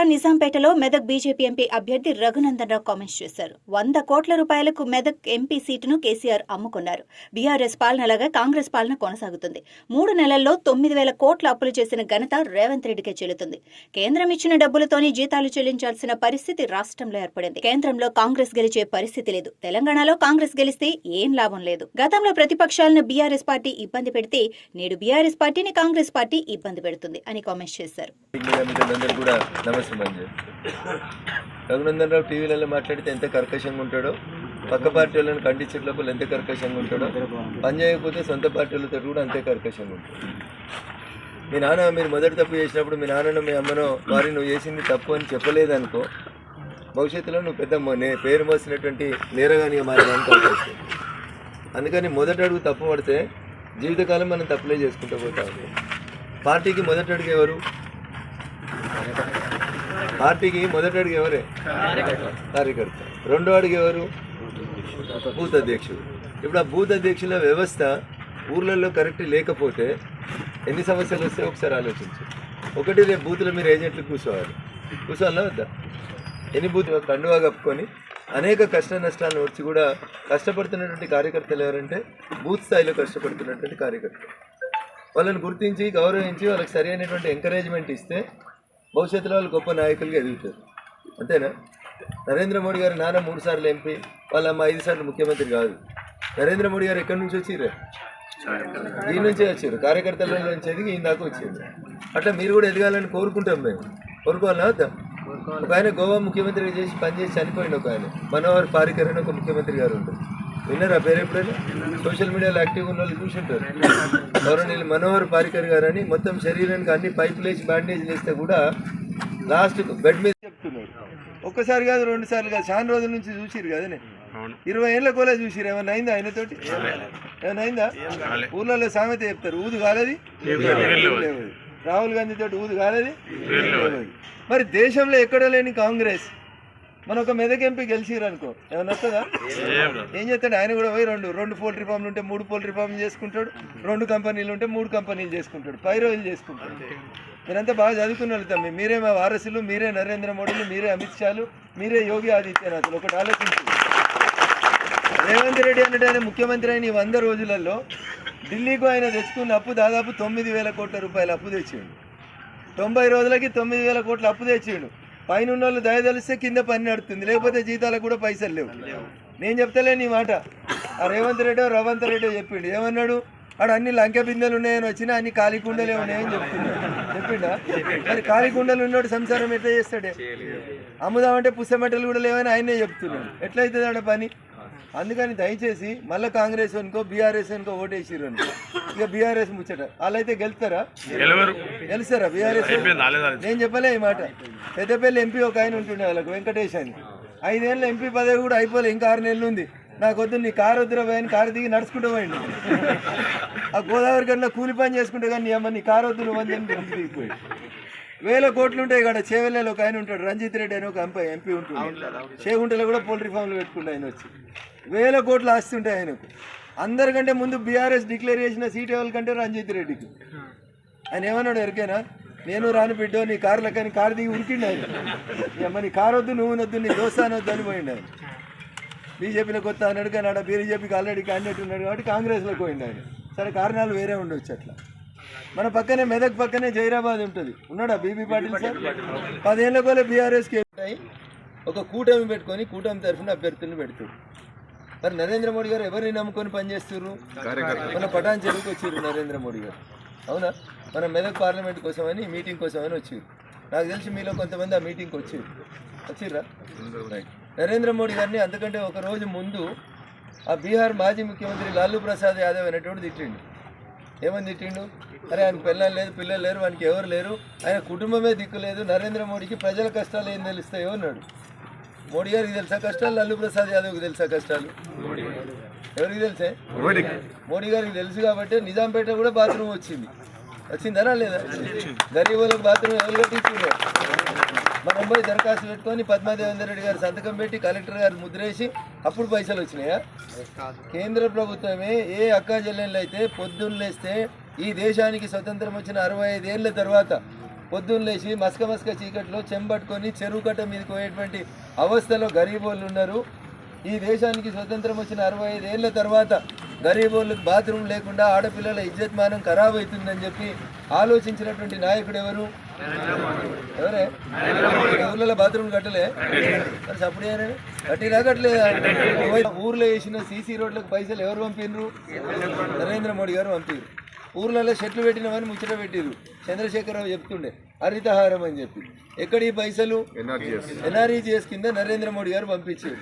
జిల్లా నిజాంపేటలో Medak BJP MP అభ్యర్థి Raghunandan Rao comments చేశారు. వంద కోట్ల రూపాయలకు మెదక్ ఎంపీ సీటును కేసీఆర్ అమ్ముకున్నారు. బీఆర్ఎస్ పాలనలాగా కాంగ్రెస్ పాలన కొనసాగుతుంది. మూడు నెలల్లో తొమ్మిది వేల కోట్ల అప్పులు చేసిన ఘనత రేవంత్ రెడ్డికే చెల్లుతుంది. కేంద్రం ఇచ్చిన డబ్బులతోనే జీతాలు చెల్లించాల్సిన పరిస్థితి రాష్ట్రంలో ఏర్పడింది. కేంద్రంలో కాంగ్రెస్ గెలిచే పరిస్థితి లేదు. తెలంగాణలో కాంగ్రెస్ గెలిస్తే ఏం లాభం లేదు. గతంలో ప్రతిపక్షాలను బీఆర్ఎస్ పార్టీ ఇబ్బంది పెడితే నేడు బీఆర్ఎస్ పార్టీని కాంగ్రెస్ పార్టీ ఇబ్బంది పెడుతుంది అని కామెంట్స్ చేశారు. మీడియా చెప్పి రఘునందన్ రావు టీవీలలో మాట్లాడితే ఎంత కర్కశంగా ఉంటాడో పక్క పార్టీ వాళ్ళని ఖండించే లోపల ఎంత కర్కశంగా ఉంటాడో పని చేయకపోతే సొంత పార్టీలతో కూడా అంతే కర్కశంగా ఉంటాడు. మీ నాన్న మీరు మొదటి తప్పు చేసినప్పుడు మీ నాన్నను మీ అమ్మనో వారి నువ్వు చేసింది తప్పు అని చెప్పలేదనుకో భవిష్యత్తులో నువ్వు పెద్ద నే- పేరు మోసినటువంటి నేరగానిగా మారడానికి అందుకని మొదటి అడుగు తప్పు పడితే జీవితకాలం మనం తప్పులే చేసుకుంటూ పోతాము పార్టీకి మొదటి అడుగు ఎవరు? పార్టీకి మొదటి అడుగు ఎవరే? కార్యకర్త. రెండో అడుగు ఎవరు? బూత్ అధ్యక్షుడు. ఇప్పుడు ఆ బూత్ అధ్యక్షుల వ్యవస్థ ఊర్లలో కరెక్ట్ లేకపోతే ఎన్ని సమస్యలు వస్తే ఒకసారి ఆలోచించు. ఒకటి రేపు బూతుల మీరు ఏజెంట్లు కూర్చోవాలి. కూర్చోవాలా వద్దా? ఎన్ని బూత్ కండువా కప్పుకొని అనేక కష్ట నష్టాలను వచ్చి కూడా కష్టపడుతున్నటువంటి కార్యకర్తలు ఎవరంటే బూత్ స్థాయిలో కష్టపడుతున్నటువంటి కార్యకర్తలు. వాళ్ళని గుర్తించి గౌరవించి వాళ్ళకి సరైనటువంటి ఎంకరేజ్మెంట్ ఇస్తే భవిష్యత్తులో వాళ్ళు గొప్ప నాయకులుగా ఎదుగుతారు. అంతేనా? నరేంద్ర మోడీ గారు నాన్న మూడు సార్లు ఎంపీ వాళ్ళ అమ్మ ఐదు సార్లు ముఖ్యమంత్రి కాదు. నరేంద్ర మోడీ గారు ఎక్కడి నుంచి వచ్చిర్రు? దీని నుంచే వచ్చారు కార్యకర్తల నుంచి ఎదిగి ఈయన దాకా వచ్చింది అట్లా మీరు కూడా ఎదగాలని కోరుకుంటాం మేము. కోరుకోవాలా వద్దా? ఒక ఆయన గోవా ముఖ్యమంత్రి చేసి పనిచేసి చనిపోయింది ఒక ఆయన. మనోహర్ పారికర్ అని ఒక ముఖ్యమంత్రి గారు ఉంటారు. విన్నారా పేరు ఎప్పుడైనా? సోషల్ మీడియాలో యాక్టివ్ ఉన్న వాళ్ళు చూసుంటారు. గౌరవనీయులు మనోహర్ పారికర్ గారు అని మొత్తం శరీరానికి అన్ని పైపులు వేసి బ్యాండేజ్ వేస్తే కూడా లాస్ట్ బెడ్ మీద చెప్తున్నారు. ఒక్కసారి కాదు రెండు సార్లు కాదు. చాలా రోజుల నుంచి చూసిరు కదనే ఇరవై ఏళ్ళ కోలే చూసిరు ఏమన్నా అయిందా ఆయనతోటి? ఏమన్నా అయిందా? ఊర్లలో సామెత చెప్తారు. ఊదు కాలేది. రాహుల్ గాంధీ తోటి ఊదు కాలేది. మరి దేశంలో ఎక్కడ లేని కాంగ్రెస్ మన ఒక మెదక్ ఎంపీ గెలిచిరు అనుకో. ఏమైనా వస్తుందా? ఏం చేస్తాడు? ఆయన కూడా పోయి రెండు రెండు పోల్ట్రీ ఫామ్లు ఉంటే మూడు పోల్ట్రీ ఫామ్లు చేసుకుంటాడు. రెండు కంపెనీలు ఉంటే మూడు కంపెనీలు చేసుకుంటాడు. పై రోజులు చేసుకుంటాడు. మీరంతా బాగా చదువుకున్న వాళ్ళు తమ్మి. మీరే మా వారసులు మీరే నరేంద్ర మోడీలు మీరే అమిత్ షాలు మీరే యోగి ఆదిత్యనాథ్లు. ఒకటి ఆలోచించు. రేవంత్ రెడ్డి అన్నట్టు ఆయన ముఖ్యమంత్రి అయిన ఈ వంద రోజులలో ఢిల్లీకు ఆయన తెచ్చుకున్న అప్పు దాదాపు తొమ్మిది వేల కోట్ల రూపాయల అప్పు తెచ్చిండు. తొంభై రోజులకి తొమ్మిది వేల కోట్ల అప్పు తెచ్చిండు. పైన ఉన్న వాళ్ళు దయదలిస్తే కింద పని నడుతుంది. లేకపోతే జీతాలకు కూడా పైసలు లేవు. నేను చెప్తలే నీ మాట. ఆ రేవంత్ రెడ్డో రవంత్ రెడ్డో చెప్పిండు. ఏమన్నాడు? ఆడ అన్ని లంకె బిందెలు ఉన్నాయని వచ్చినా అన్ని ఖాళీ కుండలే ఉన్నాయని చెప్తున్నాడు చెప్పిండా? మరి ఖాళీ కుండలు ఉన్నాడు సంసారం ఎట్లా చేస్తాడే? అమ్ముదామంటే పుస్తమెట్టలు కూడా లేవని ఆయనే చెప్తున్నాడు. ఎట్లయితుంది ఆడ పని? అందుకని దయచేసి మళ్ళీ కాంగ్రెస్ అనుకో బీఆర్ఎస్ అనుకో ఓటేసిర్రు అనుకో. ఇక బీఆర్ఎస్ ముచ్చట. వాళ్ళైతే గెలుస్తారా? గెలుస్తారా బీఆర్ఎస్? నేను చెప్పలే ఈ మాట. పెద్దపల్లి ఎంపీ ఒక ఆయన ఉంటుండే వాళ్ళకు వెంకటేష్ అని. ఐదేళ్ళ ఎంపీ పదవి కూడా అయిపోలే ఇంకా ఆరు నెలలు ఉంది. నాకు వద్దు నీ కారు వద్దురా పోయి కారు దిగి నడుచుకుంటూ పోయిండు. ఆ గోదావరి కన్నా కూలి పని చేసుకుంటే కానీ నీ అమ్మ నీ కారు వద్దు నువ్వు అని దిగిపోయి వేల కోట్లు ఉంటాయి ఇక్కడ చేవెళ్ళలో ఒక ఆయన ఉంటాడు రంజిత్ రెడ్డి అని ఒక ఎంపీ ఎంపీ ఉంటుంది చేగుంటలో కూడా పోల్ట్రీ ఫామ్లు పెట్టుకుంటే ఆయన వచ్చి. వేల కోట్లు ఆస్తి ఉంటాయి ఆయనకు. అందరికంటే ముందు బీఆర్ఎస్ డిక్లేర్ చేసిన సీట్ ఎవరికంటే రంజిత్ రెడ్డికి? ఆయన ఏమన్నాడు ఎరికేనా? నేను రాను బిడ్డో నీ కారు లెక్కని కారు దిగి ఉరికిండు ఆయన. అమ్మ నీ కారు వద్దు నువ్వు వద్దు నీ దోశ అనొద్దు అని పోయిండు ఆయన. బీజేపీలో కొత్త అన్నాడు కానీ ఆడ బీజేపీకి ఆల్రెడీ క్యాండిడేట్ ఉన్నాడు కాబట్టి కాంగ్రెస్లోకి పోయిండు ఆయన. సరే కారణాలు వేరే ఉండొచ్చు అట్లా. మన పక్కనే మెదక్ పక్కనే జైరాబాద్ ఉంటుంది. ఉన్నాడా బీబీ పాటిల్ సార్? పదేళ్ళ కోలే బీఆర్ఎస్కి ఉంటాయి. ఒక కూటమి పెట్టుకొని కూటమి తరఫున అభ్యర్థులను పెడుతుంది. మరి నరేంద్ర మోడీ గారు ఎవరిని నమ్ముకొని పనిచేస్తున్నారు మన పటాన్ చెరువుకి వచ్చారు నరేంద్ర మోడీ గారు. అవునా? మన మెదక్ పార్లమెంట్ కోసమని మీటింగ్ కోసమని వచ్చారు నాకు తెలిసి మీలో కొంతమంది ఆ మీటింగ్కి వచ్చారు వచ్చిర్రా? రైట్ నరేంద్ర మోడీ గారిని అంతకంటే ఒక రోజు ముందు ఆ బీహార్ మాజీ ముఖ్యమంత్రి లాలూ ప్రసాద్ యాదవ్ అనేటువంటి తిట్టిండు. ఏమని తిట్టిండు? అరే ఆయన పిల్లలు లేదు పిల్లలు లేరు వానికి ఎవరు లేరు? ఆయన కుటుంబమే దిక్కు లేదు నరేంద్ర మోడీకి ప్రజల కష్టాలు ఏం తెలుస్తాయో అన్నాడు. మోడీ గారికి తెలుసా కష్టాలు? లాలూ ప్రసాద్ యాదవ్కి తెలుసా కష్టాలు? ఎవరికి తెలుసే? మోడీ గారికి తెలుసు కాబట్టి నిజాంపేట కూడా బాత్రూమ్ వచ్చింది. వచ్చిందనా లేదా? గరీబులకు బాత్రూమ్ ఎవరు కట్టించారు మనం పోయి దరఖాస్తు పెట్టుకొని పద్మాదేవేందర్ రెడ్డి గారు సంతకం పెట్టి కలెక్టర్ గారు ముద్రేసి అప్పుడు పైసలు వచ్చినాయా? కేంద్ర ప్రభుత్వమే ఏ అక్క చెల్లెళ్ళు అయితే పొద్దున్న లేస్తే ఈ దేశానికి స్వతంత్రం వచ్చిన అరవై ఐదేళ్ళ తర్వాత పొద్దున్న లేచి మస్క మస్క చీకట్లో చెంబట్టుకొని చెరువు కట్ట మీదకి పోయేటువంటి అవస్థలో గరీబోళ్ళు ఉన్నారు. ఈ దేశానికి స్వతంత్రం వచ్చిన అరవై ఐదు ఏళ్ళ తర్వాత గరీబోళ్ళకి బాత్రూమ్ లేకుండా ఆడపిల్లల ఇజ్జత్మానం ఖరాబ్ అవుతుందని చెప్పి ఆలోచించినటువంటి నాయకుడు ఎవరు? ఎవరే? ఊర్లలో బాత్రూమ్ కట్టలే. మరి అప్పుడే కట్టిరా కట్టలేదా ఊర్లో వేసిన సీసీ రోడ్లకు పైసలు ఎవరు పంపినరు నరేంద్ర మోడీ గారు పంపిరు ఊర్లలో చెట్లు పెట్టినవని ముచ్చట పెట్టిరు చంద్రశేఖరరావు చెప్తుండే హరితహారం అని చెప్పి. ఎక్కడ ఈ పైసలు ఎన్ఆర్ఈజిఎస్ కింద నరేంద్ర మోడీ గారు పంపించారు.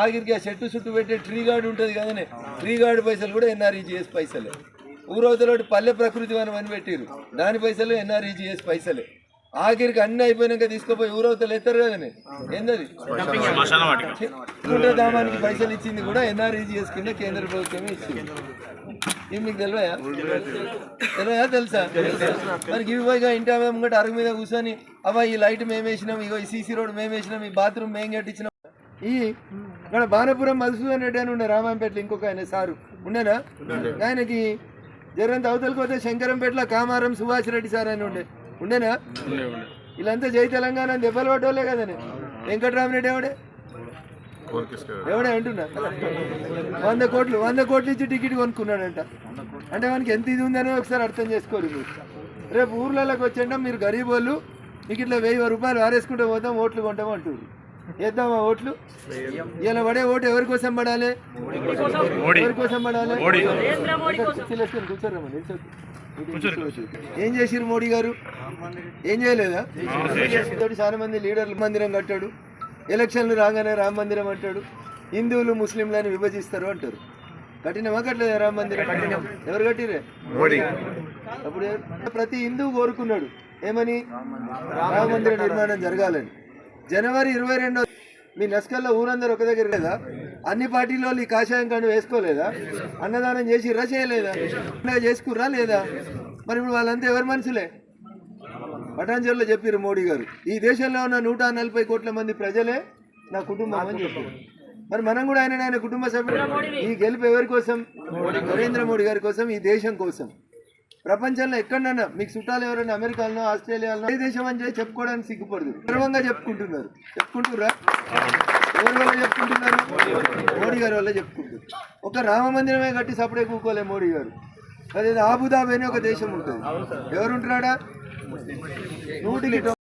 ఆఖరికి ఆ చెట్టు చుట్టూ పెట్టే ట్రీ గార్డ్ ఉంటుంది కదనే ట్రీ గార్డ్ పైసలు కూడా ఎన్ఆర్ఈజిఎస్ పైసలే. ఊరవతలోటి పల్లె ప్రకృతి వనం అని పెట్టిరు దాని పైసలు ఎన్ఆర్ఈజిఎస్ పైసలే. ఆఖరికి అన్ని అయిపోయినాక తీసుకుపోయి ఊరవతలు ఎత్తారు కదనే. ఏందది? కుండ్రధామానికి పైసలు ఇచ్చింది కూడా ఎన్ఆర్ఈజిఎస్ కింద కేంద్ర ప్రభుత్వమే ఇచ్చింది. ఇవి మీకు తెలుసా? మరి ఇవి పోయిగా ఇంటి ఆమె ముంగట అరుగు మీద కూర్చొని అవ్వ ఈ లైట్ మేము వేసినాం ఇగో ఈ సీసీ రోడ్ మేము వేసినాం ఈ బాత్రూమ్ మేము కట్టించినాం. ఈ ఇక్కడ బాణపురం మధుసూదన్ రెడ్డి అని ఉండే రామాంపేటలో ఇంకొక ఆయన సారు. ఉండేనా? ఆయనకి జరంత అవతలకి పోతే శంకరంపేటలో కామారం సుభాష్ రెడ్డి సార్ అని ఉండే. ఉండేనా? వీళ్ళంతా జై తెలంగాణ దెబ్బలు పడ్డోళ్ళే కదనే. వెంకటరామరెడ్డి ఎవడే? ఎవడే అంటున్నా? వంద కోట్లు వంద కోట్లు ఇచ్చి టికెట్ కొనుక్కున్నాడంట. అంటే మనకి ఎంత ఇది ఉందనే ఒకసారి అర్థం చేసుకోరు మీరు. రేపు ఊర్లలోకి వచ్చాక మీరు గరీబ్ వాళ్ళు మీకు ఇట్లా వెయ్యి రూపాయలు వారేసుకుంటూ పోతాం ఓట్లు కొంటాం అంటారు వేద్దామా ఓట్లు? ఇలా పడే ఓటు ఎవరి కోసం పడాలి? ఎవరి కోసం పడాలి. ఏం చేసిరు మోడీ గారు? ఏం చేయలేదా? తోటి చాలా మంది లీడర్లు మందిరం కట్టాడు. ఎలక్షన్లు రాగానే రామ మందిరం అంటాడు. హిందువులు ముస్లింలని విభజిస్తారు అంటారు. కట్టినమా కట్టలేదా రామ మందిరం? ఎవరు కట్టిరే అప్పుడు ప్రతి హిందువు కోరుకున్నాడు. ఏమని? రామ మందిర నిర్మాణం జరగాలని. జనవరి ఇరవై రెండో మీ నస్కల్లో ఊరందరూ ఒక దగ్గర లేదా? అన్ని పార్టీలో ఈ కాషాయం కండు వేసుకోలేదా? అన్నదానం చేసిర్రా చేయలేదా? చేసుకుర్రా లేదా? మరి ఇప్పుడు వాళ్ళంతా ఎవరి మనుషులే పటాంజలిలో చెప్పారు మోడీ గారు ఈ దేశంలో ఉన్న నూట నలభై కోట్ల మంది ప్రజలే నా కుటుంబం అని చెప్పారు మరి మనం కూడా ఆయన ఆయన కుటుంబ సభ్యులు. ఈ గెలుపు ఎవరి కోసం? నరేంద్ర మోడీ గారి కోసం ఈ దేశం కోసం. ప్రపంచంలో ఎక్కడన్నా మీకు చుట్టాలు ఎవరైనా అమెరికాలో ఆస్ట్రేలియాలో ఏ దేశం అని చెప్పి చెప్పుకోవడానికి సిగ్గుపడదు. గర్వంగా చెప్పుకుంటున్నారు. చెప్పుకుంటుర్రా? ఎవరి వల్ల చెప్పుకుంటున్నారు? మోడీ గారి వల్ల చెప్పుకుంటారు ఒక రామ మందిరమే కట్టి సపడే కూకోలే మోడీ గారు. అదే ఆబుదాబి అని ఒక దేశం ఉంటుంది. ఎవరుంటున్నాడా? నూటికి తొంభై